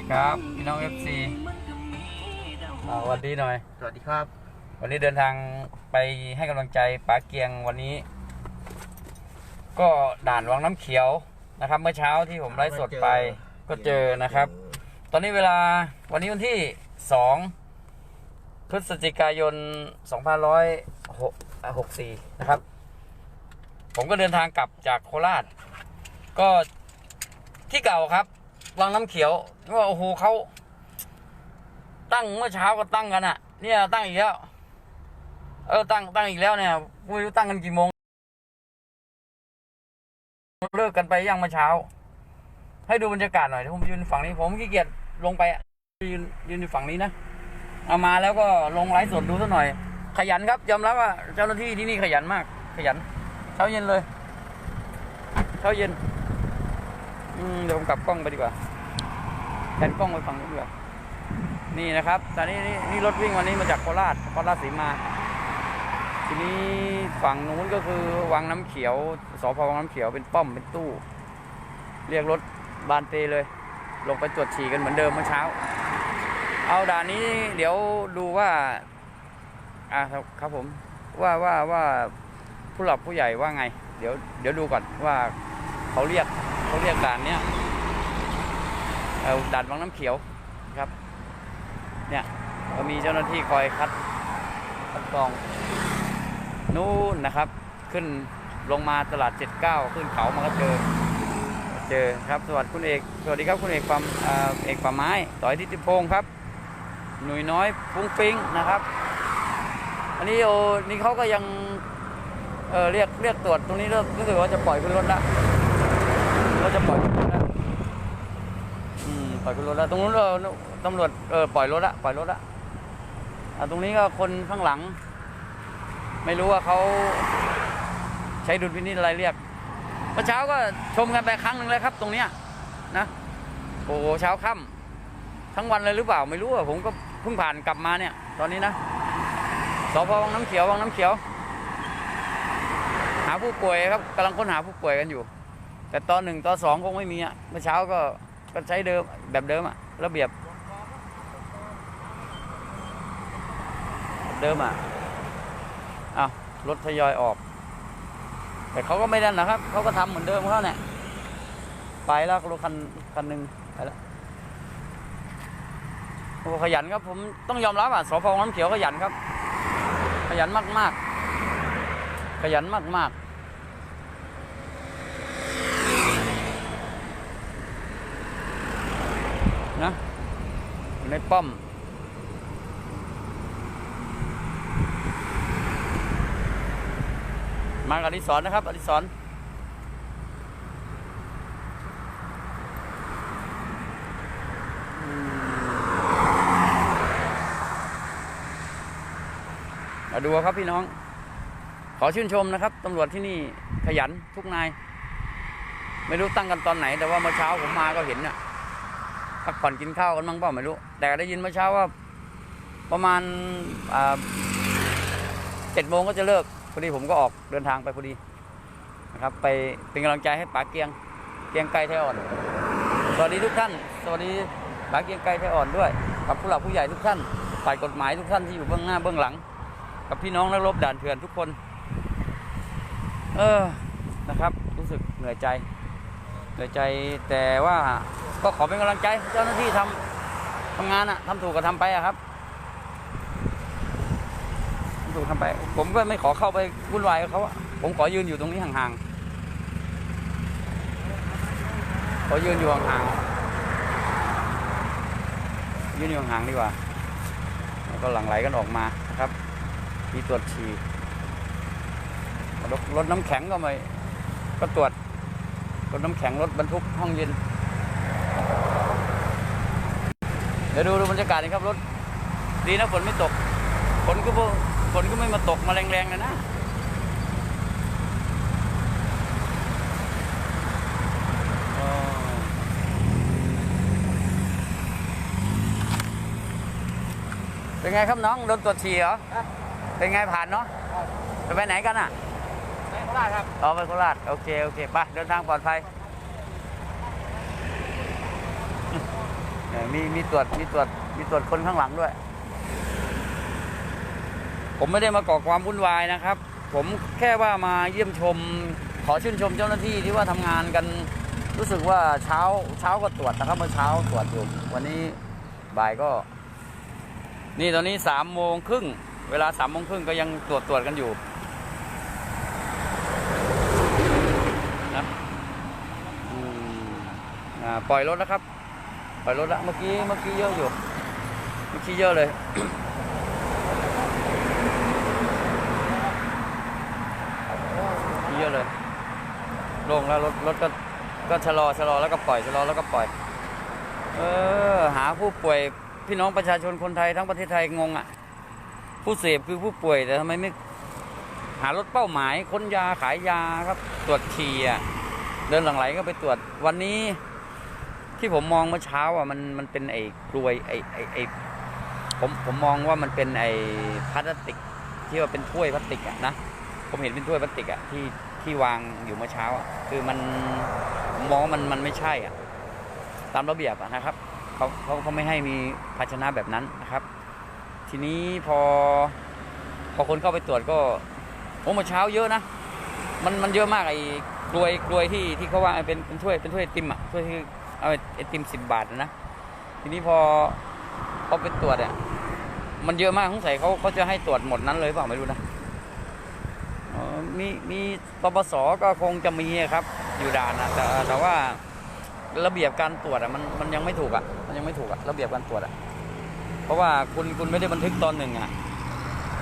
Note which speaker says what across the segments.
Speaker 1: ดีครับพี่น้องเอฟซีสวัสดีหน่อย
Speaker 2: สวัสดีครับ
Speaker 1: วันนี้เดินทางไปให้กำลังใจป๋าเกียงวันนี้ ก็ด่านวังน้ำเขียวนะครับ เมื่อเช้าที่ผมไลฟ์สดไปก็เจอนะครับ ตอนนี้เวลาวันนี้วันที่สองพฤศจิกายน2564 นะครับ ผมก็เดินทางกลับจากโคราช ก็ที่เก่าครับ วังน้ำเขียวว่าโอ้โหเขาตั้งเมื่อเช้าก็ตั้งกันอะเนี่ยตั้งอีกแล้วเออตั้งตั้งอีกแล้วเนี่ยไม่รู้ตั้งกันกี่โมงเลิกกันไปยังเมื่อเช้า ให้ดูบรรยากาศหน่อยผมยืนฝั่งนี้ผมขี้เกียจลงไปอะยืนยืนอยู่ฝั่งนี้นะเอามาแล้วก็ลงไลฟ์สดดูสักหน่อย ขยันครับยอมรับว่าเจ้าหน้าที่ที่นี่ขยันมาก ขยัน เช้าเย็นเลย เช้าเย็นอืมเดี๋ยวผมกลับกล้องไปดีกว่า แผนกล้องไปฝั่งนู้นดีกว่านี่นะครับตอนนี้นี่นี่รถวิ่งวันนี้มาจากโคราชโคราชสีมา ทีนี้ฝั่งนู้นก็คือวังน้ำเขียวสพวังน้ำเขียวเป็นป้อมเป็นตู้ เรียกรถบานเตเลย ลงไปตรวจฉี่กันเหมือนเดิมเมื่อเช้า เอาด่านนี้เดี๋ยวดูว่าอ่าครับครับผมว่าว่าว่าผู้หลักผู้ใหญ่ว่าไง เดี๋ยวเดี๋ยวดูก่อนว่าเขาเรียกเขาเรียกด่านเนี้ย ด่านวังน้ำเขียวครับ เนี่ยก็มีเจ้าหน้าที่คอยคัดคัดกรองนู่นนะครับ ขึ้นลงมาตลาด 79 ขึ้นเขามาก็เจอ เจอครับ สวัสดีคุณเอกสวัสดีครับคุณเอกความเอกป่าไม้ต่อยทิติพงศ์ครับ หนุ่ยน้อยฟุ้งฟิงนะครับ อันนี้โอ้นี่เขาก็ยังเออเรียกเรียกตรวจตรงนี้เริ่มรู้สึกว่าจะปล่อยขึ้นรถละเราจะปล่อยขึ้น ปล่อยขึ้นรถและตรงนู้นเราตำรวจเออปล่อยรถละปล่อยรถละอ่าตรงนี้ก็คนข้างหลัง ไม่รู้ว่าเขาใช้ดุลพินิจอะไรเรียกเมื่อเช้าก็ชมกันไปครั้งหนึ่งเลยครับ ตรงเนี้ยนะโอ้โหเช้าค่ำทั้งวันเลยหรือเปล่าไม่รู้อะผมก็เพิ่งผ่านกลับมาเนี่ย ตอนนี้นะสพวังน้ำเขียววังน้ำเขียว หาผู้ป่วยครับกำลังค้นหาผู้ป่วยกันอยู่ แต่ตอนหนึ่งตอนสองคงไม่มีอะเมื่อเช้าก็ ก็ใช้เดิมแบบเดิมอะระเบียบเดิมอะอ้ารถทยอยออก แต่เขาก็ไม่ดันนะครับ เขาก็ทำเหมือนเดิมเขาเนี่ย ไปแล้วรถคันคันหนึ่งไปแล้วโอ้ขยันครับ ผมต้องยอมรับอะสพน้ำเขียวขยันครับ ขยันมาก ๆ ขยันมาก ๆ นะอยู่ ในป้อม มากับอดิศรนะครับอดิศรอืมมาดูครับพี่น้อง ขอชื่นชมนะครับตำรวจที่นี่ขยันทุกนาย ไม่รู้ตั้งกันตอนไหน แต่ว่าเมื่อเช้าผมมาก็เห็นน่ะ พักผ่อนกินข้าวกันมั้งเปล่าไม่รู้ แต่ได้ยินเมื่อเช้าว่า ประมาณเจ็ดโมงก็จะเลิกพอดีผมก็ออกเดินทางไปพอดีนะครับ ไปเป็นกำลังใจให้ป๋าเกียงเกียงไกรไทยอ่อน สวัสดีทุกท่าน สวัสดีป๋าเกียงไกรไทยอ่อนด้วย กับผู้หลักผู้ใหญ่ทุกท่านฝ่ายกฎหมายทุกท่านที่อยู่เบื้องหน้าเบื้องหลัง กับพี่น้องนักรบด่านเถื่อนทุกคน เออนะครับ รู้สึกเหนื่อยใจ เหนื่อยใจแต่ว่า ก็ขอเป็นกำลังใจเจ้าหน้าที่ทำทำงานอะทำถูกก็ทำไปอะครับทำถูกทำไป ผมก็ไม่ขอเข้าไปวุ่นวายเขาผมขอยืนอยู่ตรงนี้ห่างๆขอยืนอยู่ห่างๆยืนอยู่ห่างๆดีกว่าแล้วก็หลั่งไหลกันออกมานะครับ มีตรวจฉี่รถน้ำแข็งก็ไม่ก็ตรวจรถน้ำแข็งรถบรรทุกห้องเย็น เดี๋ยวดูดูบรรยากาศนี่ครับรถดีนะฝนไม่ตกฝนก็บ่ฝนก็ไม่มาตกมาแรงๆเลยนะอ๋อเป็นไงครับน้องโดนตรวจฉี่เหรอ เป็นไงผ่านเนาะจะไปไหนกันอะ
Speaker 2: ไปโคราชครับ
Speaker 1: อ๋อไปโคราช โอเค โอเค ไปเดินทางปลอดภัย เออ มีมีตรวจมีตรวจมีตรวจคนข้างหลังด้วย ผมไม่ได้มาก่อความวุ่นวายนะครับ ผมแค่ว่ามาเยี่ยมชม ขอชื่นชมเจ้าหน้าที่ที่ว่าทำงานกัน รู้สึกว่าเช้าเช้าก็ตรวจนะครับเมื่อเช้าตรวจอยู่วันนี้บ่ายก็ นี่ตอนนี้สามโมงครึ่งเวลาสามโมงครึ่งก็ยังตรวจตรวจกันอยู่นะปล่อยรถแล้วครับ ปล่อยรถล้วเมื่อกี้เมื่อกี้เยอะอยู่เมื่อกี้เยอะเลยเยอะเลยลงแล้วรถรถก็ก็ชะลอชะลอแล้วก็ปล่อยชะลอแล้วก็ปล่อย เออ หาผู้ป่วยพี่น้องประชาชนคนไทยทั้งประเทศไทยงงอะ ผู้เสพคือผู้ป่วยแต่ทำไมไม่หารถเป้าหมายค้นยาขายยาครับ ตรวจฉี่อะเดินหลังไหลก็ไปตรวจวันนี้ ที่ผมมองเมื่อเช้าอะมันมันเป็นไอ้กลวยไอ้ไอ้ไอ้ผมผมมองว่ามันเป็นไอ้พลาสติก ที่ว่าเป็นถ้วยพลาสติกอะนะผมเห็นเป็นถ้วยพลาสติกอะที่ที่วางอยู่เมื่อเช้าอะคือมันมมองมันมันไม่ใช่อะตามระเบียบอะนะครับเขาเขาเขาไม่ให้มีภาชนะแบบนั้นนะครับ ทีนี้พอ พอคนเข้าไปตรวจก็โอ้เมื่อเช้าเยอะนะมันมันเยอะมากไอ้กลวยกลวยที่ที่เขาว่าเป็นเป็นถ้วยเป็นถ้วยติมอะถ้วยที่ เอาไอติมสิบบาทนะ ทีนี้พอพอไปตรวจอะมันเยอะมากสงสัยเขาเขาจะให้ตรวจหมดนั้นเลยเปล่าไม่รู้นะมีมีปปสก็คงจะมีครับ อยู่ด่านนะแต่แต่ว่าระเบียบการตรวจอะมันมันยังไม่ถูกอะมันยังไม่ถูกอะระเบียบการตรวจอะเพราะว่าคุณคุณไม่ได้บันทึกตอนหนึ่งอะ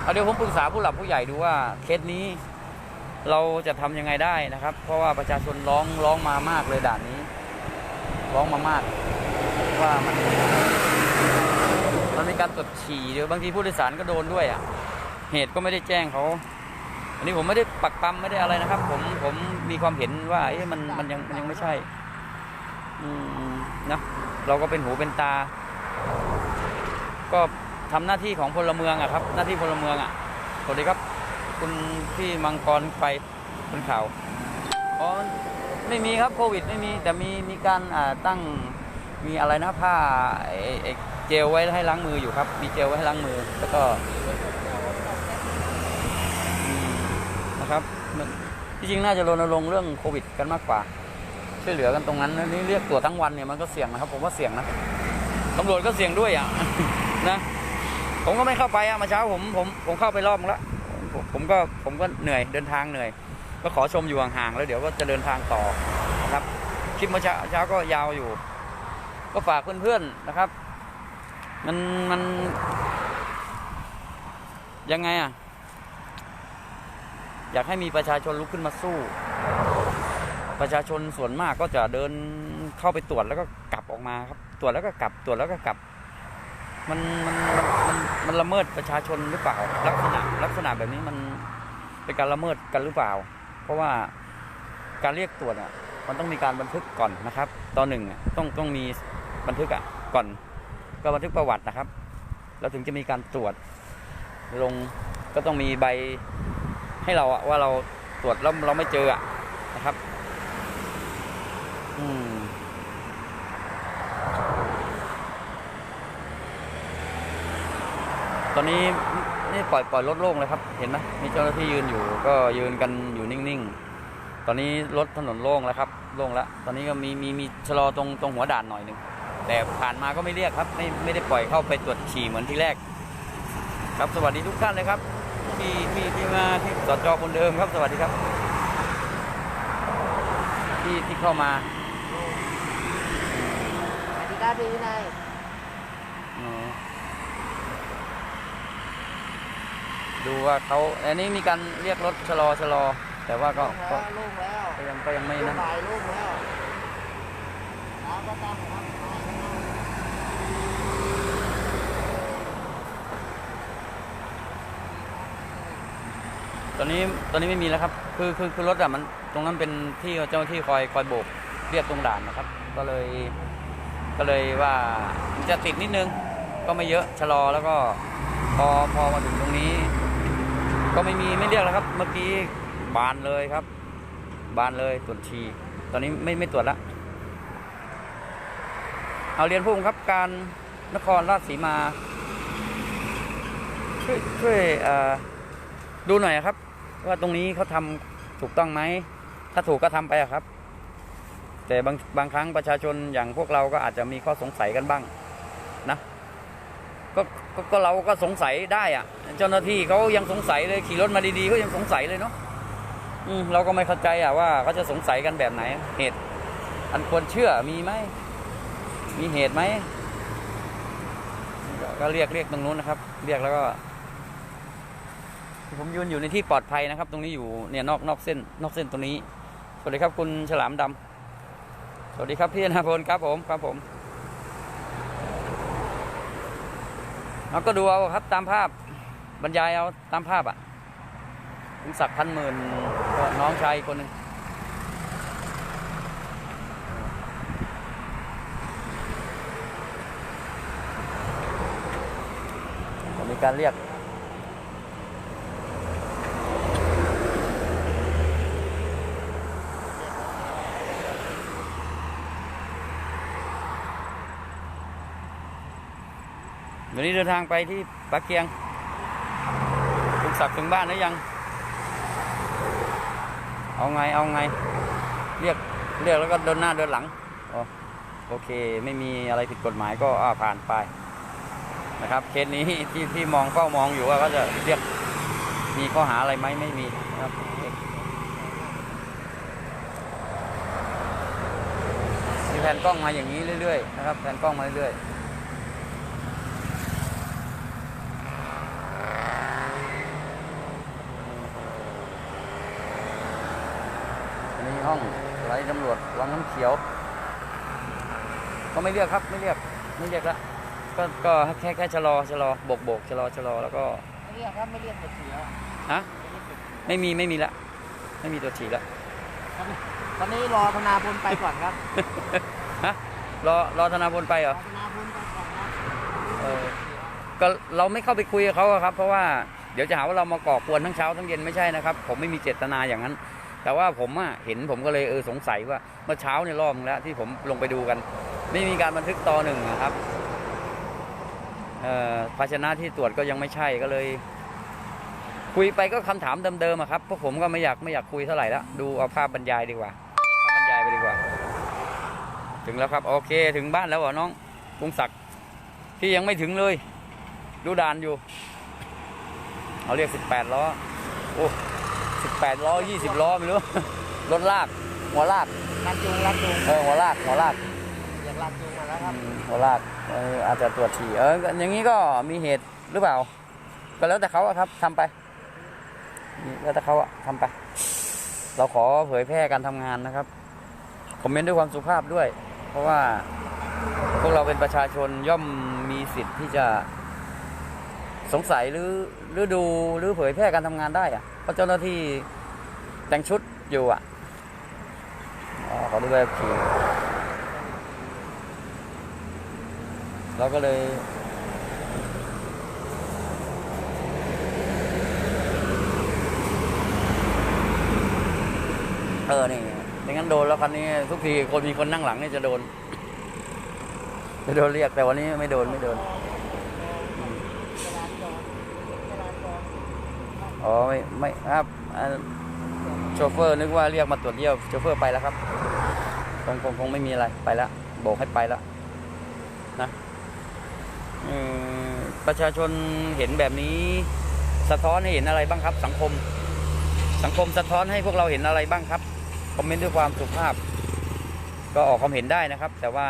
Speaker 1: เอเดี๋ยวผมปรึกษาผู้หลักผู้ใหญ่ดูว่าเคสนี้เราจะทำยังไงได้นะครับ เพราะว่าประชาชนร้องร้องมามากเลยด่านนี้ ร้องมามาก ว่ามัน มันมีการตรวจฉี่เดี๋ยบางทีผู้โดยสารก็โดนด้วยอะ เหตุก็ไม่ได้แจ้งเขาอันนี้ผมไม่ได้ปักปั๊มไม่ได้อะไรนะครับ ผมผมมีความเห็นว่าเอ๊ะมันมันยังมันยังไม่ใช่ อืมนะเราก็เป็นหูเป็นตา ก็ทำหน้าที่ของพลเมืองอะครับ หน้าที่พลเมืองอะสวัสดีครับ คุณพี่มังกรไฟคุณข่าวอ๋อ ไม่มีครับโควิดไม่มีแต่มีมีการตั้งมีอะไรนะผ้าไอ้ไอ้เจลไว้ให้ล้างมืออยู่ครับ มีเจลไว้ให้ล้างมือ แล้วก็นะครับที่จริงน่าจะรณรงค์เรื่องโควิดกันมากกว่า ช่วยเหลือกันตรงนั้นนี่เรียกตรวจทั้งวันเนี่ยมันก็เสี่ยงนะครับผมว่าเสี่ยงนะตำรวจก็เสี่ยงด้วยอะนะผมก็ไม่เข้าไปอะมาเช้าผมผมผมเข้าไปรอบแล้วผมก็ผมก็เหนื่อยเดินทางเหนื่อย ก็ขอชมอยู่ห่างๆแล้วเดี๋ยวก็จะเดินทางต่อนะครับ คลิปเมื่อเช้าเช้าก็ยาวอยู่ ก็ฝากเพื่อนๆนะครับ มันมันยังไงอะ อยากให้มีประชาชนลุกขึ้นมาสู้ ประชาชนส่วนมากก็จะเดินเข้าไปตรวจแล้วก็กลับออกมาครับ ตรวจแล้วก็กลับตรวจแล้วก็กลับ มันมันมันมันมันละเมิดประชาชนหรือเปล่า ลักษณะลักษณะแบบนี้มันเป็นการละเมิดกันหรือเปล่า เพราะว่าการเรียกตรวจอะมันต้องมีการบันทึกก่อนนะครับตอนหนึ่งอะต้องต้องมีบันทึกอะก่อน ก็บันทึกประวัตินะครับ แล้วถึงจะมีการตรวจ ลงก็ต้องมีใบให้เราอะว่าเราตรวจแล้วเราไม่เจออะนะครับ อืมตอนนี้ นี่ปล่อยปล่อยรถโล่งเลยครับ เห็นไหมมีเจ้าหน้าที่ยืนอยู่ ก็ยืนกันอยู่นิ่งๆ ตอนนี้รถถนนโล่งแล้วครับโล่งแล้ว ตอนนี้ก็มีมีมีชะลอตรงตรงหัวด่านหน่อยหนึ่งแต่ผ่านมาก็ไม่เรียกครับ ไม่ไม่ได้ปล่อยเข้าไปตรวจฉี่เหมือนที่แรก ครับสวัสดีทุกท่านเลยครับที่ที่ที่มาที่สจคนเดิมครับ สวัสดีครับ ที่ที่เข้ามา
Speaker 2: สวัสดีครับพี่วินัย
Speaker 1: อ๋อ ดูว่าเขาอันนี้มีการเรียกรถชะลอชะลอ แต่ว่าก็
Speaker 2: โล่ง
Speaker 1: ก็
Speaker 2: แล้วโล่งแล้ว
Speaker 1: ก็ยังก็ยังไม่
Speaker 2: ส
Speaker 1: นั่น
Speaker 2: บายโล่งแล้วน้ำก็ตั้งครับ
Speaker 1: ตอนนี้ตอนนี้ไม่มีแล้วครับ คือคือคือรถอะมันตรงนั้นเป็นที่เจ้าหน้าที่คอยคอยโบกเรียกตรงด่านนะครับ ก็เลยก็เลยว่าจะติดนิดนึงก็ไม่เยอะชะลอแล้วก็พอพอมาถึงตรงนี้ ก็ไม่มีไม่เรียกแล้วครับ เมื่อกี้บานเลยครับ บานเลยตรวจฉี่ตอนนี้ไม่ไม่ตรวจละเอาเรียนผู้บังคับการนครราชสีมาช่วยช่วยดูหน่อยครับ ว่าตรงนี้เขาทำถูกต้องไหม ถ้าถูกก็ทำไปครับ แต่บางบางครั้งประชาชนอย่างพวกเราก็อาจจะมีข้อสงสัยกันบ้างนะ ก็ก็เราก็สงสัยได้อะเจ้าหน้าที่เขายังสงสัยเลยขี่รถมาดีๆเขายังสงสัยเลยเนาะอืมเราก็ไม่เข้าใจอะว่าเขาจะสงสัยกันแบบไหน เหตุ อันควรเชื่อมีไหมมีเหตุไหมก็เรียกเรียกตรงนู้นนะครับ เรียกแล้วก็ ผมยืนอยู่ในที่ปลอดภัยนะครับ ตรงนี้อยู่เนี่ยนอกนอกเส้น นอกเส้นตรงนี้ สวัสดีครับคุณฉลามดำสวัสดีครับพี่นาพลครับผมครับผม เราก็ดูเอาครับตามภาพบรรยายเอาตามภาพอะคุณศักดิ์พันหมื่นก็น้องชายคนหนึ่งมีการเรียก วันนี้เดินทางไปที่ปากเกียงคุณศักดิ์ถึงบ้านหรือยัง เอาไงเอาไง เรียกเรียกแล้วก็เดินหน้าเดินหลังอ๋อโอเคไม่มีอะไรผิดกฎหมายก็อ่าผ่านไปนะครับเคสนี้ที่ที่มองเฝ้ามองอยู่ว่าเขาจะเรียกมีข้อหาอะไรไหมไม่มีนะครับมีแผ่นกล้องมาอย่างนี้เรื่อยๆนะครับแผ่นกล้องมาเรื่อยๆ อันนี้ห้องไร้ตำรวจวังน้ำเขียว ก็ไม่เรียกครับไม่เรียกไม่เรียกละก็ก็แค่แค่ชะลอชะลอโบกโบกชะลอชะลอแล้วก็
Speaker 2: ไม่เรียกครับไม่เรียกหมดเสีย
Speaker 1: ฮะไม่มีไม่มีละ ไม่มีตัวฉีดละ
Speaker 2: ตอนนี้รอธนาพลไปก่อนครับ
Speaker 1: ฮะรอรอธนาพลไปเหร
Speaker 2: ร
Speaker 1: อ
Speaker 2: อธนาพลไปก่อนครับ
Speaker 1: เออก็เราไม่เข้าไปคุยกับเขาอะครับ เพราะว่าเดี๋ยวจะหาว่าเรามาก่อกวนทั้งเช้าทั้งเย็นไม่ใช่นะครับ ผมไม่มีเจตนาอย่างนั้น แต่ว่าผมอะเห็นผมก็เลยเออสงสัยว่าเมื่อเช้าเนี่ยรอบแล้วที่ผมลงไปดูกัน ไม่มีการบันทึกต่อหนึ่งนะครับภาชนะที่ตรวจก็ยังไม่ใช่ก็เลย คุยไปก็คำถามเดิมๆครับเพราะผมก็ไม่อยากไม่อยากคุยเท่าไหร่ละดูเอาภาพบรรยายดีกว่าภาพบรรยายไปดีกว่า ถึงแล้วครับ โอเคถึงบ้านแล้วเหรอน้องกรุงศักดิ์พี่ยังไม่ถึงเลย ดูด่านอยู่เขาเรียกสิบแปดล้อโอ้ สิบแปดล้อยี่สิบล้อไม่รู้ รถลาก หัวลาก
Speaker 2: ลากจูงลากจูง
Speaker 1: เออหัวลากหัวลาก
Speaker 2: อยากลากจูงมาแล้วครับ
Speaker 1: อืมหัวลากเอออาจจะตรวจฉี่เอออย่างนี้ก็มีเหตุหรือเปล่า ก็แล้วแต่เขาอะครับทำไปนี่แล้วแต่เขาอะทำไป เราขอเผยแพร่การทำงานนะครับคอมเมนต์ด้วยความสุภาพด้วย เพราะว่าพวกเราเป็นประชาชนย่อมมีสิทธิ์ที่จะสงสัยหรือหรือดูหรือเผยแพร่การทำงานได้อะ เพราเจ้าหน้าที่แต่งชุดอยู่อะอ๋อขอดูใบขับขี่เราก็เลยเออนี่ไม่งั้นโดนแล้วคันนี้ ทุกทีคนมีคนนั่งหลังนี่จะโดน จะโดนเรียกแต่วันนี้ไม่โดนไม่โดน อ๋อไม่ไม่ครับโชเฟอร์นึกว่าเรียกมาตรวจเยี่ยวโชเฟอร์ไปแล้วครับคงคงคงไม่มีอะไรไปแล้วโบกให้ไปแล้วนะประชาชนเห็นแบบนี้ สะท้อนให้เห็นอะไรบ้างครับ สังคม สังคมสะท้อนให้พวกเราเห็นอะไรบ้างครับคอมเมนต์ด้วยความสุภาพ ก็ออกความเห็นได้นะครับ แต่ว่า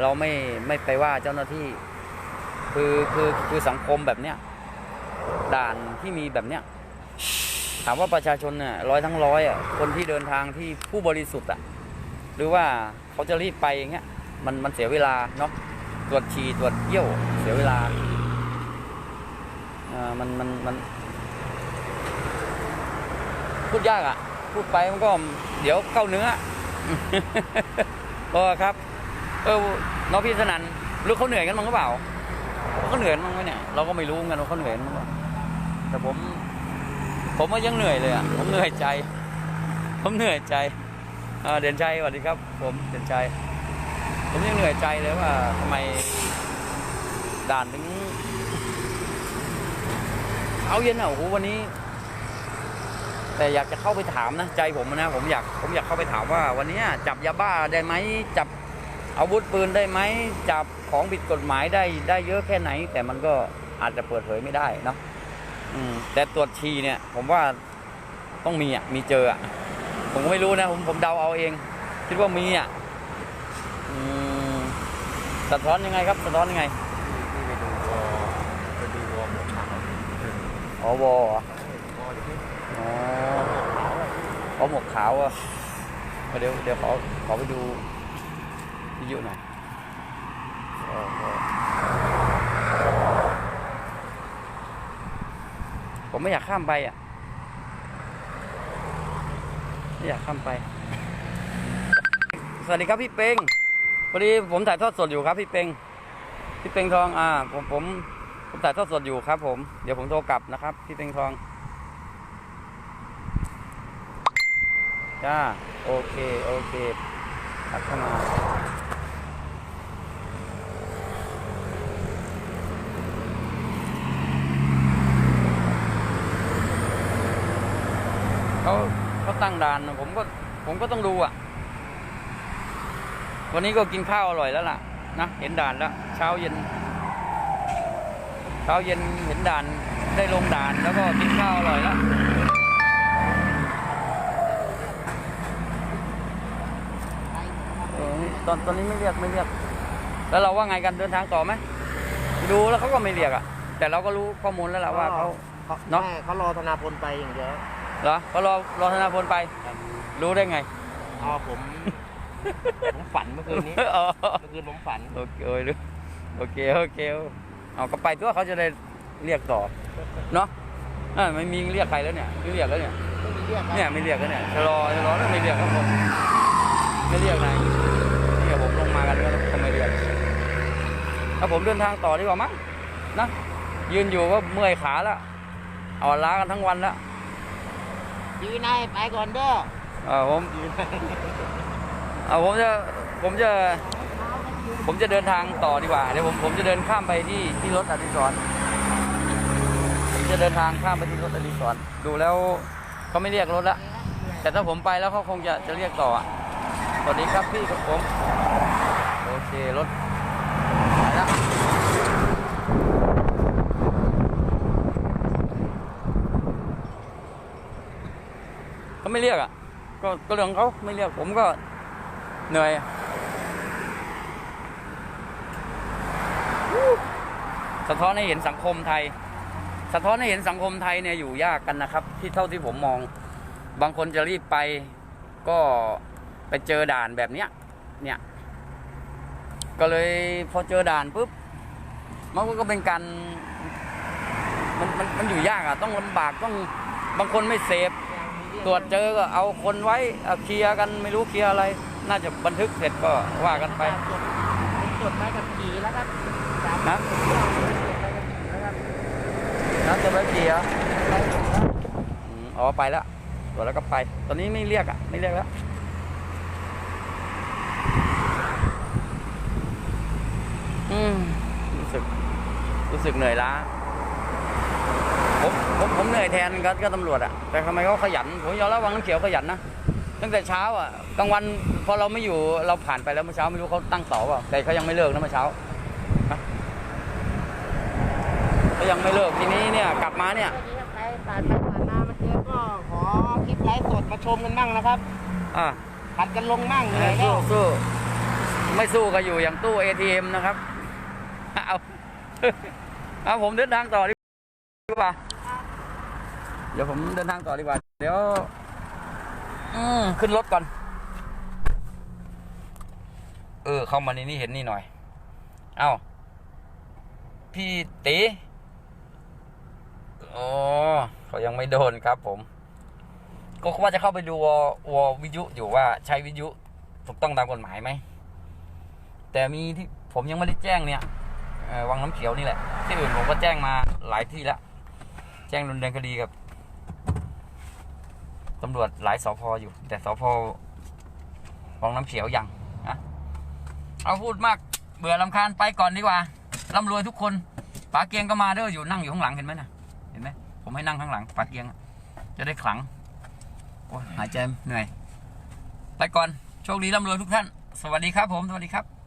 Speaker 1: เราไม่ไม่ไปว่าเจ้าหน้าที่ คือคือคือสังคมแบบเนี้ย ด่านที่มีแบบเนี้ยถามว่าประชาชนเนี่ยร้อยทั้งร้อยอะคนที่เดินทางที่ผู้บริสุทธิ์อะหรือว่าเขาจะรีบไปอย่างเงี้ยมันมันเสียเวลาเนาะตรวจฉี่ตรวจเยี่ยวเสียเวลาอ่ามันมันมันพูดยากอะ พูดไปมันก็เดี๋ยวเข้าเนื้อเพราะว่าครับ เออน้องพี่สนันรู้เขาเหนื่อยกันมั้งหรือเปล่าเขาเหนื่อยมั้งไหมเนี่ยเราก็ไม่รู้เหมือนกันว่าเขาเหนื่อยมั้ง แต่ผม ผมว่ายังเหนื่อยเลยอะผมเหนื่อยใจ ผมเหนื่อยใจอ่าเด่นชัยสวัสดีครับ ผมเด่นชัยผมยังเหนื่อยใจเลยว่าทำไมด่านถึงเอาเย็นอะโอ้โหวันนี้ แต่อยากจะเข้าไปถามนะใจผมนะผมอยากผมอยากเข้าไปถามว่า วันนี้จับยาบ้าได้ไหมจับอาวุธปืนได้ไหมจับของผิดกฎหมายได้ได้เยอะแค่ไหน แต่มันก็อาจจะเปิดเผยไม่ได้เนาะ อืมแต่ตรวจชีเนี่ย ผมว่าต้องมีอะมีเจออะผมก็ไม่รู้นะผมผมเดาเอาเอง คิดว่ามีอะอืมสะท้อนยังไงครับสะท้อนยังไง
Speaker 2: ที่ไปดูวอไปดูวอหมวกขาว
Speaker 1: อ๋อวอเหรอ
Speaker 2: วอที่
Speaker 1: อ๋อ
Speaker 2: ขาวอะ
Speaker 1: อ๋อหมวกขาวอะเดี๋ยวเดี๋ยวขอขอไปดูวิทยุหน่อยอ๋ออ๋อ ผมไม่อยากข้ามไปอะไม่อยากข้ามไป สวัสดีครับพี่เป้งพอดีผมถ่ายทอดสดอยู่ครับพี่เป้งพี่เป้งทองอ่าผมผมผมถ่ายทอดสดอยู่ครับ ผมเดี๋ยวผมโทรกลับนะครับ พี่เป้งทองจ้าโอเค โอเคทักเข้ามา เขาเขาตั้งด่านผมก็ผมก็ต้องดูอะ วันนี้ก็กินข้าวอร่อยแล้วล่ะนะเห็นด่านแล้ว เช้าเย็น เช้าเย็นเห็นด่านได้ลงด่านแล้วก็กินข้าวอร่อยแล้วตอนตอนนี้ไม่เรียกไม่เรียก แล้วเราว่าไงกันเดินทางต่อไหมดูแล้วเขาก็ไม่เรียกอะ แต่เราก็รู้ข้อมูลแล้วล่ะว่าเขาเนอะ
Speaker 2: เขารอธนาพลไปอย่างเดียว
Speaker 1: เหรอเขารอรอธนาพลไปรู้ได้ไง
Speaker 2: อ๋อผม ผมฝันเมื่อคืนนี้
Speaker 1: อ๋อ
Speaker 2: เมื่อคืนผมฝัน
Speaker 1: โอเคโอ้ยรู้โอเคโอเคเอาก็ไปตัวเขาจะได้เรียกต่อเนาะอ่าไม่มีเรียกใครแล้วเนี่ยไม่เรียกแล้วเนี่ย
Speaker 2: ไม่มีเรียกครับ
Speaker 1: เนี่ยไม่เรียกแล้วเนี่ยชะลอชะลอแล้วไม่เรียกครับผมไม่เรียกนายนี่ผมลงมากันก็ทำไมเรียกถ้าผมเดินทางต่อดีกว่ามั้งนะยืนอยู่ก็เมื่อยขาแล้วเอาล้ากันทั้งวันแล้ว
Speaker 2: ยืนนายไปก่อนเด้อ
Speaker 1: เออผม
Speaker 2: ยืน
Speaker 1: เอาผมจะผมจะ ผมจะเดินทางต่อดีกว่าเดี๋ยวผมผมจะเดินข้ามไปที่ที่รถอดิศรผมจะเดินทางข้ามไปที่รถอดิศรดูแล้วเขาไม่เรียกรถละแต่ถ้าผมไปแล้วเขาคงจะจะเรียกต่ออะสวัสดีครับพี่กับผม โอเครถไปแล้วเขาไม่เรียกอะ ก็ก็เรื่องเขาไม่เรียกผมก็เหนื่อยสะท้อนให้เห็นสังคมไทย สะท้อนให้เห็นสังคมไทยเนี่ยอยู่ยากกันนะครับ ที่เท่าที่ผมมอง บางคนจะรีบไป ก็ไปเจอด่านแบบเนี้ย เนี่ย ก็เลยพอเจอด่านปุ๊บ มันก็เป็นการมันมันมันอยู่ยากอะต้องลำบากต้องบางคนไม่เซฟ ตรวจเจอก็เอาคนไว้เอาเคลียร์กันไม่รู้เคลียร์อะไร น่าจะบันทึกเสร็จก็ว่ากันไป
Speaker 2: จดใบขับขี่แล้วครับ
Speaker 1: นะนะจะไปเคลียร์อืมอ๋อไปแล้วตรวจแล้วก็ไป ตอนนี้ไม่เรียกอะไม่เรียกแล้วอืมรู้สึกรู้สึกเหนื่อยล้า ผมผมผมเหนื่อยแทนก็ก็ตำรวจอะแต่ทำไมเขาขยัน ผมยอมรับวังน้ำเขียวขยันนะตั้งแต่เช้าอะกลางวันพอเราไม่อยู่เราผ่านไปแล้วเมื่อเช้าไม่รู้เขาตั้งต่อเปล่าแต่เขายังไม่เลิกนะเมื่อเช้าฮะเขายังไม่เลิกทีนี้เนี่ยกลับมาเนี่ย
Speaker 2: ใครผ่านไปผ่านมามาเจอก็ขอคลิปไลฟ์สดมาชมกันบ้างนะครับ
Speaker 1: อะ
Speaker 2: ผัดกันลงมั่งเห
Speaker 1: เอ
Speaker 2: นื่อ
Speaker 1: อย
Speaker 2: แล้
Speaker 1: สู้
Speaker 2: ว
Speaker 1: สู้ไม่สู้ก็อยู่อย่างตู้ ATM นะครับเอาเอาผมเดินทางต่อ ดีกว่า เดี๋ยวผมเดินทางต่อดีกว่า เดี๋ยว อืมขึ้นรถก่อน เออ เข้ามาในนี้เห็นนี่หน่อย เอ้า พี่ตีอ๋อเขายังไม่โดนครับผม ก็ว่าจะเข้าไปดูวอวอวิทยุอยู่ว่าใช้วิทยุถูกต้องตามกฎหมายไหม แต่มีที่ผมยังไม่ได้แจ้งเนี่ยเอ่อวังน้ำเขียวนี่แหละ ที่อื่นผมก็แจ้งมาหลายที่แล้ว แจ้งดำเนินคดีกับตำรวจหลายสพอยู่ แต่สพวังน้ำเขียวยังนะเอาพูดมากเบื่อลำคาญไปก่อนดีกว่าร่ำรวยทุกคนป๋าเกียงก็มาเด้ออยู่นั่งอยู่ข้างหลังเห็นไหมนะเห็นไหมผมให้นั่งข้างหลังป๋าเกียง จะได้ขลังโอ้หายใจเหนื่อย ไปก่อนโชคดีร่ำรวยทุกท่าน สวัสดีครับผม สวัสดีครับ